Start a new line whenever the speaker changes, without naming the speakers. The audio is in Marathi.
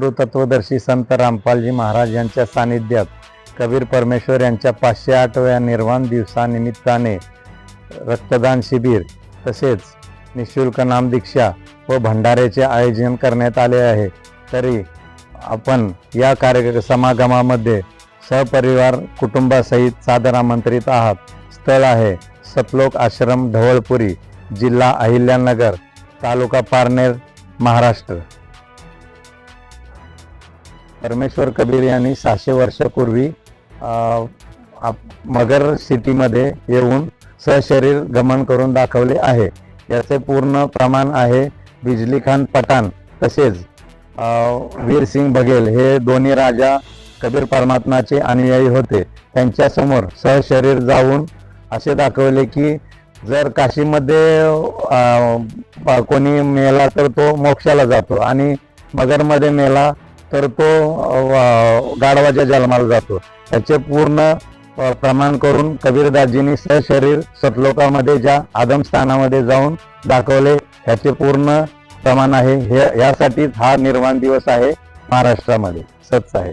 गुरुतत्वदर्शी तत्वदर्शी संत रामपालजी महाराज यांच्या सानिध्यात कबीर परमेश्वर यांच्या पाचशे आठव्या निर्वाण दिवसानिमित्ताने रक्तदान शिबिर तसेच निशुल्क नामदीक्षा व भंडाऱ्याचे आयोजन करण्यात आले आहे. तरी आपण या कार्य समागमामध्ये सहपरिवार कुटुंबासहित सादर आमंत्रित आहात. स्थळ आहे सतलोक आश्रम ढवळपुरी जिल्हा अहिल्यानगर तालुका पारनेर महाराष्ट्र. परमेश्वर कबीर यांनी सहाशे वर्षापूर्वी आप- मगर सिटीमध्ये येऊन सशरीर गमन करून दाखवले आहे. याचे पूर्ण प्रमाण आहे बिजली खान पठाण तसेच वीरसिंग बघेल हे दोन्ही राजा कबीर परमात्माचे अनुयायी होते. त्यांच्यासमोर सहशरीर जाऊन असे दाखवले की जर काशीमध्ये कोणी मेला तर तो मोक्षाला जातो आणि मगरमध्ये मेला तर तो गाढवाच्या जन्माला जातो. त्याचे पूर्ण प्रमाण करून कबीरदासजींनी सशरीर सतलोकामध्ये ज्या आदमस्थानामध्ये जाऊन दाखवले ह्याचे पूर्ण प्रमाण आहे. हे यासाठीच हा निर्माण दिवस आहे महाराष्ट्रामध्ये. सच आहे